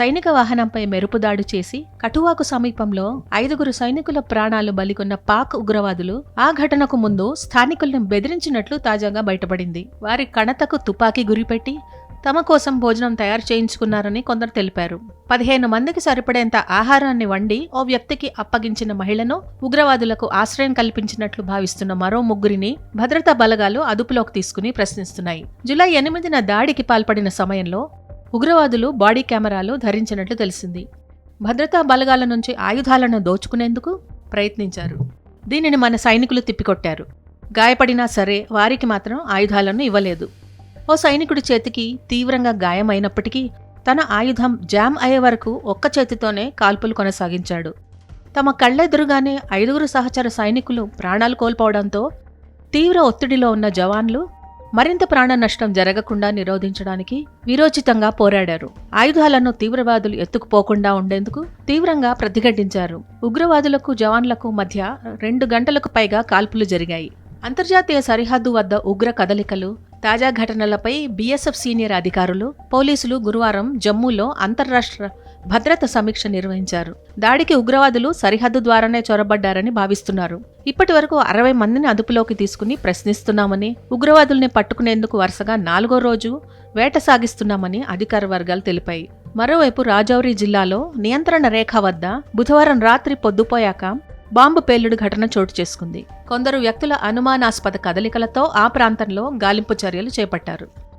సైనిక వాహనంపై మెరుపుదాడు చేసి కటువాకు సమీపంలో ఐదుగురు సైనికుల ప్రాణాలు బలికొన్న పాక్ ఉగ్రవాదులు ఆ ఘటనకు ముందు స్థానికులను బెదిరించినట్లు తాజాగా బయటపడింది. వారి కణతకు తుపాకీ గురిపెట్టి తమ కోసం భోజనం తయారు చేయించుకున్నారని కొందరు తెలిపారు. పదిహేను మందికి సరిపడేంత ఆహారాన్ని వండి ఓ వ్యక్తికి అప్పగించిన మహిళను ఉగ్రవాదులకు ఆశ్రయం కల్పించినట్లు భావిస్తున్న మరో ముగ్గురిని భద్రతా బలగాలు అదుపులోకి తీసుకుని ప్రశ్నిస్తున్నాయి. జూలై ఎనిమిదిన దాడికి పాల్పడిన సమయంలో ఉగ్రవాదులు బాడీ కెమెరాలు ధరించినట్లు తెలిసింది. భద్రతా బలగాల నుంచి ఆయుధాలను దోచుకునేందుకు ప్రయత్నించారు. దీనిని మన సైనికులు తిప్పికొట్టారు. గాయపడినా సరే వారికి మాత్రం ఆయుధాలను ఇవ్వలేదు. ఓ సైనికుడి చేతికి తీవ్రంగా గాయమైనప్పటికీ తన ఆయుధం జామ్ అయ్యే వరకు ఒక్క చేతితోనే కాల్పులు కొనసాగించాడు. తమ కళ్ళెదురుగానే ఐదుగురు సహచర సైనికులు ప్రాణాలు కోల్పోవడంతో తీవ్ర ఒత్తిడిలో ఉన్న జవాన్లు మరింత ప్రాణ నష్టం జరగకుండా నిరోధించడానికి వీరోచితంగా పోరాడారు. ఆయుధాలను తీవ్రవాదులు ఎత్తుకుపోకుండా ఉండేందుకు తీవ్రంగా ప్రతిఘటించారు. ఉగ్రవాదులకు జవాన్లకు మధ్య రెండు గంటలకు పైగా కాల్పులు జరిగాయి. అంతర్జాతీయ సరిహద్దు వద్ద ఉగ్ర కదలికలు తాజా ఘటనలపై బీఎస్ఎఫ్ సీనియర్ అధికారులు పోలీసులు గురువారం జమ్మూలో అంతర్రాష్ట్ర భద్రత సమీక్ష నిర్వహించారు. దాడికి ఉగ్రవాదులు సరిహద్దు ద్వారానే చొరబడ్డారని భావిస్తున్నారు. ఇప్పటి వరకు అరవై మందిని అదుపులోకి తీసుకుని ప్రశ్నిస్తున్నామని ఉగ్రవాదుల్ని పట్టుకునేందుకు వరుసగా నాలుగో రోజు వేట సాగిస్తున్నామని అధికార వర్గాలు తెలిపాయి. మరోవైపు రాజౌరి జిల్లాలో నియంత్రణ రేఖ వద్ద బుధవారం రాత్రి పొద్దుపోయాక బాంబు పేలుడు ఘటన చోటు చేసుకుంది. కొందరు వ్యక్తుల అనుమానాస్పద కదలికలతో ఆ ప్రాంతంలో గాలింపు చర్యలు చేపట్టారు.